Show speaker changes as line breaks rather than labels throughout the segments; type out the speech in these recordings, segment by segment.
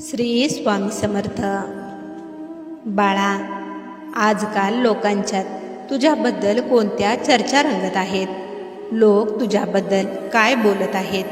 श्री स्वामी समर्थ. बाळा आजकाल लोकांच्यात तुझ्याबद्दल कोणत्या चर्चा रंगत आहेत? लोक तुझ्याबद्दल काय बोलत आहेत?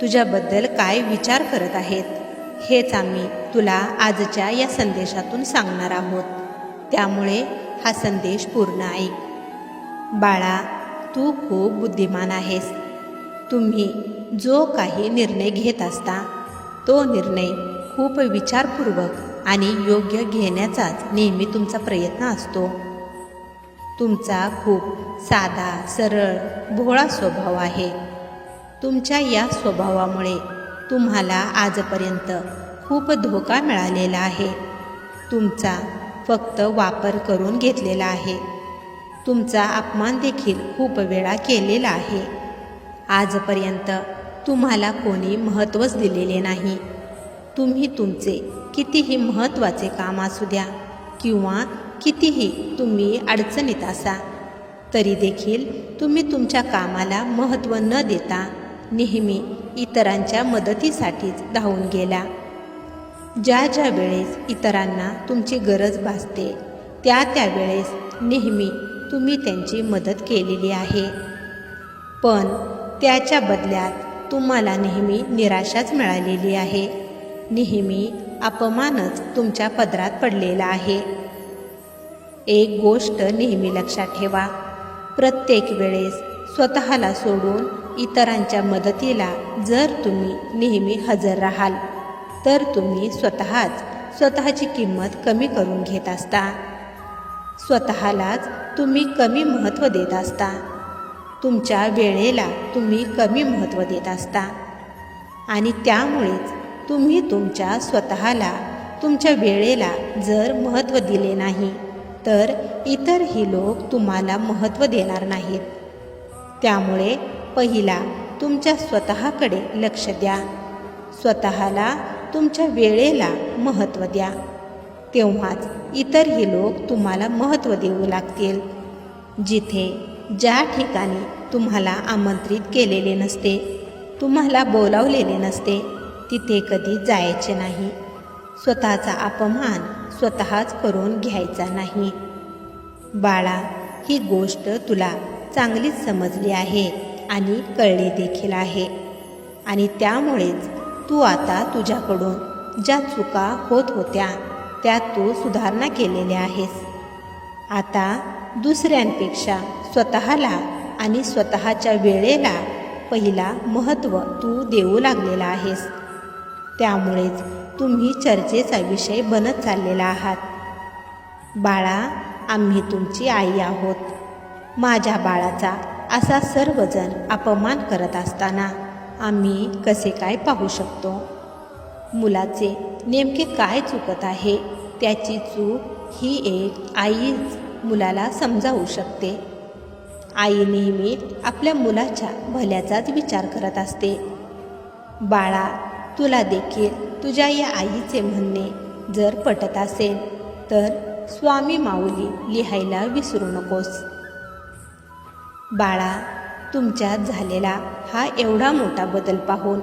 तुझ्याबद्दल काय विचार करत आहेत? हेच आम्ही तुला आजच्या या संदेशातून सांगणार आहोत. त्यामुळे हा संदेश पूर्ण ऐक. बाळा तू खूप बुद्धिमान आहेस. तुम्ही जो काही निर्णय घेत असता तो निर्णय खूप विचारपूर्वक आणि योग्य घेण्याचाच नेहमी तुमचा प्रयत्न असतो. तुमचा खूप साधा सरळ भोळा स्वभाव आहे. तुमच्या या स्वभावामुळे तुम्हाला आजपर्यंत खूप धोका मिळालेला आहे. तुमचा फक्त वापर करून घेतलेला आहे. तुमचा अपमान देखील खूप वेळा केलेला आहे. आजपर्यंत तुम्हाला कोणी महत्त्वच दिलेले नाही. तुम्ही तुमचे कितीही महत्त्वाचे काम असू द्या किंवा कितीही तुम्ही अडचणीत असा तरी देखील तुम्ही तुमच्या कामाला महत्त्व न देता नेहमी इतरांच्या मदतीसाठीच धावून गेला. ज्या ज्या वेळेस इतरांना तुमची गरज भासते त्या त्यावेळेस नेहमी तुम्ही त्यांची मदत केलेली आहे. पण त्याच्या बदल्यात तुम्हाला नेहमी निराशाच मिळालेली आहे. नेहमी अपमानच तुमच्या पदरात पडलेला आहे. एक गोष्ट नेहमी लक्षात ठेवा. प्रत्येक वेळेस स्वतःला सोडून इतरांच्या मदतीला जर तुम्ही नेहमी हजर राहाल तर तुम्ही स्वतःच स्वतःची किंमत कमी करून घेत असता. स्वतःलाच तुम्ही कमी महत्त्व देत असता. तुमच्या वेळेला तुम्ही कमी महत्त्व देत असता. आणि त्यामुळेच तुम्ही तुमच्या स्वतःला तुमच्या वेळेला जर महत्त्व दिले नाही तर इतरही लोक तुम्हाला महत्त्व देणार नाहीत. त्यामुळे पहिला तुमच्या स्वतःकडे लक्ष द्या. स्वतःला तुमच्या वेळेला महत्त्व द्या. तेव्हाच इतरही लोक तुम्हाला महत्त्व देऊ लागतील. जिथे ज्या ठिकाणी तुम्हाला आमंत्रित केलेले नसते तुम्हाला बोलावलेले नसते तिथे कधी जायचे नाही. स्वतःचा अपमान स्वतःच करून घ्यायचा नाही. बाळा ही गोष्ट तुला चांगलीच समजली आहे आणि कळली देखील आहे. आणि त्यामुळेच तू आता तुझ्याकडून ज्या चुका होत होत्या त्यात तू सुधारणा केलेल्या आहेस. आता दुसऱ्यांपेक्षा स्वतःला आणि स्वतःच्या वेळेला पहिला महत्त्व तू देऊ लागलेला आहेस. त्यामुळेच तुम्ही चर्चेचा विषय बनत चाललेला आहात. बाळा आम्ही तुमची आई आहोत. माझ्या बाळाचा असा सर्वजण अपमान करत असताना आम्ही कसे काय पाहू शकतो? मुलाचे नेमके काय चुकत आहे? त्याची चूक ही एक आईच मुलाला समजावू शकते. आई नेहमी आपल्या मुलाच्या भल्याचाच विचार करत असते. बाळा तुला देखील तुझ्या या आईचे म्हणणे जर पटत असेल तर स्वामी माऊली लिहायला विसरू नकोस. बाळा तुमच्यात झालेला हा एवढा मोठा बदल पाहून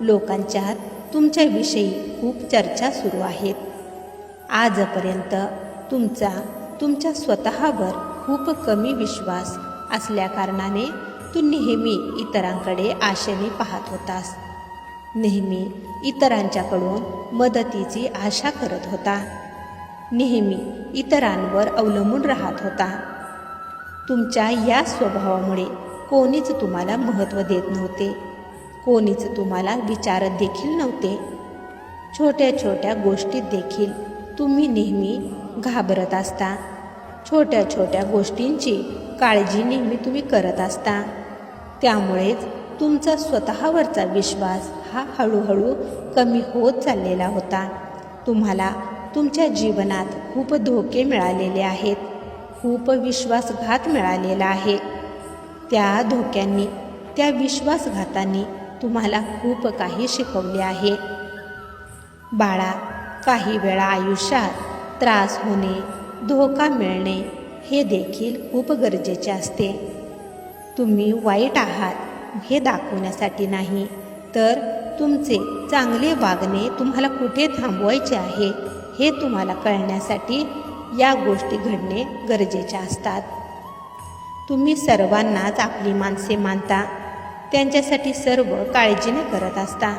लोकांच्यात तुमच्याविषयी खूप चर्चा सुरू आहेत आजपर्यंत तुमचा तुमच्या स्वतःवर खूप कमी विश्वास असल्याकारणाने तू नेहमी इतरांकडे आशेने पाहत होतास. नेहमी इतरांच्याकडून मदतीची आशा करत होता. नेहमी इतरांवर अवलंबून राहत होता. तुमच्या या स्वभावामुळे कोणीच तुम्हाला महत्त्व देत नव्हते. कोणीच तुम्हाला विचारत देखील नव्हते. छोट्या छोट्या गोष्टीत देखील तुम्ही नेहमी घाबरत असता. छोट्या छोट्या गोष्टींची काळजी नेहमी तुम्ही करत असता. त्यामुळेच तुमचा स्वतःवरचा विश्वास हा हळूहळू कमी होत चाललेला होता. तुम्हाला तुमच्या जीवनात खूप धोके मिळालेले आहेत. खूप विश्वासघात मिळालेला आहे. त्या धोक्यांनी त्या विश्वासघातांनी तुम्हाला खूप काही शिकवले आहे. बाळा काही वेळा आयुष्यात त्रास होणे धोका मिळणे हे देखील खूप गरजेचे असते. तुम्ही वाईट आहात. हे दाखवण्यासाठी नाही. तर तुमचे चांगले वागणे तुम्हाला कुठे थांबवायचे आहे हे तुम्हाला कळण्यासाठी या गोष्टी घडणे गरजेच्या असतात. तुम्ही सर्वांनाच आपली माणसे मानता. त्यांच्यासाठी सर्व काळजीने करत असता.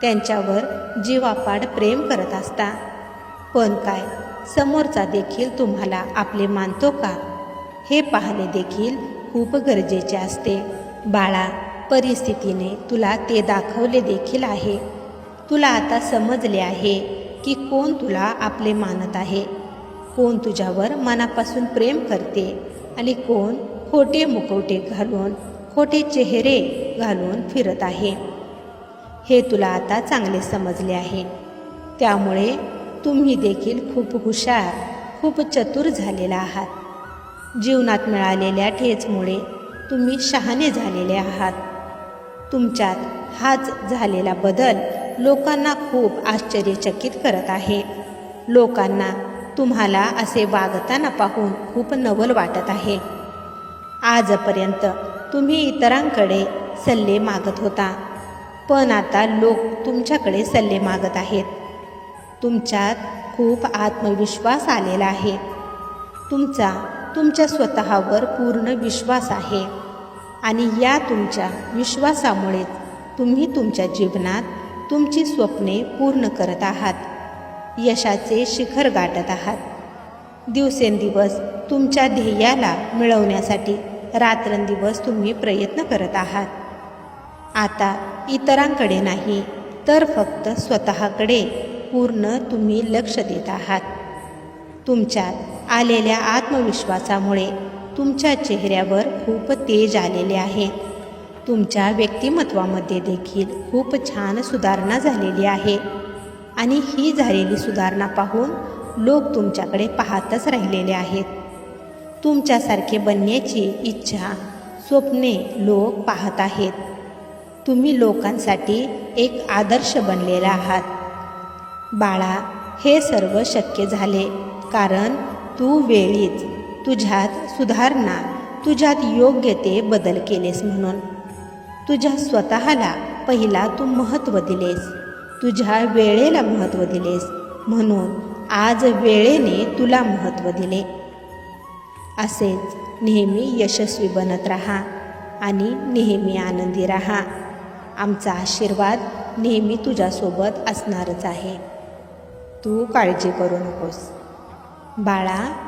त्यांच्यावर जीवापाड प्रेम करत असता. पण काय समोरचा देखील तुम्हाला आपले मानतो का? हे पाहणे देखील खूप गरजेचे असते. बाळा परिस्थितीने तुला ते दाखवले देखील आहे. तुला आता समजले आहे की कोण तुला आपले मानत आहे. कोण तुझ्यावर मनापासून प्रेम करते आणि कोण खोटे मुकवटे घालून खोटे चेहरे घालून फिरत आहे. हे तुला आता चांगले समजले आहे. त्यामुळे तुम्ही देखील खूप हुशार खूप चतुर झालेला आहात. जीवनात मिळालेल्या ठेचमुळे तुम्ही शहाणे झालेले आहात. तुमच्यात हाच झालेला बदल लोकांना खूप आश्चर्यचकित करत आहे. लोकांना तुम्हाला असे वागताना पाहून खूप नवल वाटत आहे. आजपर्यंत तुम्ही इतरांकडे सल्ले मागत होता. पण आता लोक तुमच्याकडे सल्ले मागत आहेत. तुमच्यात खूप आत्मविश्वास आलेला आहे. तुमचा तुमच्या स्वतःवर पूर्ण विश्वास आहे. आणि या तुमच्या विश्वासामुळेच तुम्ही तुमच्या जीवनात तुमची स्वप्ने पूर्ण करत आहात. यशाचे शिखर गाठत आहात. दिवसेंदिवस तुमच्या ध्येयाला मिळवण्यासाठी रात्रंदिवस तुम्ही प्रयत्न करत आहात. आता इतरांकडे नाही तर फक्त स्वतःकडे पूर्ण तुम्ही लक्ष देत आहात. तुमच्यात आलेल्या आत्मविश्वासामुळे तुमच्या चेहऱ्यावर खूप तेज आलेले आहे. तुमच्या व्यक्तिमत्वामध्ये देखील खूप छान सुधारणा झालेली आहे. आणि ही झालेली सुधारणा पाहून लोक तुमच्याकडे पाहतच राहिलेले आहेत. तुमच्यासारखे बनण्याची इच्छा स्वप्ने लोक पाहत आहेत. तुम्ही लोकांसाठी एक आदर्श बनलेला आहात. बाळा हे सर्व शक्य झाले कारण तू वेळीच तुझ्यात सुधारणा तुझ्यात योग्य ते बदल केलेस म्हणून. तुझ्या स्वतःला पहिला तू महत्त्व दिलेस. तुझ्या वेळेला महत्त्व दिलेस. म्हणून आज वेळेने तुला महत्त्व दिले. असेच नेहमी यशस्वी बनत राहा आणि नेहमी आनंदी राहा. आमचा आशीर्वाद नेहमी तुझ्यासोबत असणारच आहे. तू काळजी करू नकोस. बाळा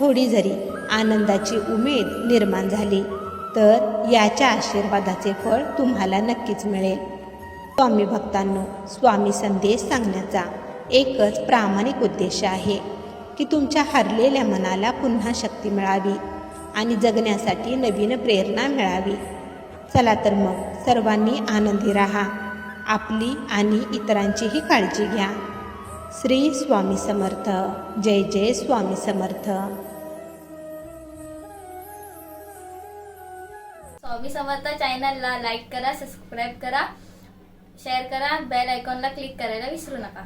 थोडी जरी आनंदाची उमेद निर्माण झाली तर याच्या आशीर्वादाचे फळ तुम्हाला नक्कीच मिळेल. स्वामी भक्तांनो स्वामी संदेश सांगण्याचा एकच प्रामाणिक उद्देश आहे की तुमच्या हरलेल्या मनाला पुन्हा शक्ती मिळावी आणि जगण्यासाठी नवीन प्रेरणा मिळावी. चला तर मग सर्वांनी आनंदी राहा. आपली आणि इतरांचीही काळजी घ्या. श्री स्वामी समर्थ. जय जय स्वामी समर्थ.
स्वामी समर्थ चॅनलला लाईक करा सबस्क्राईब करा शेअर करा बेल आयकॉनला क्लिक करायला विसरू नका.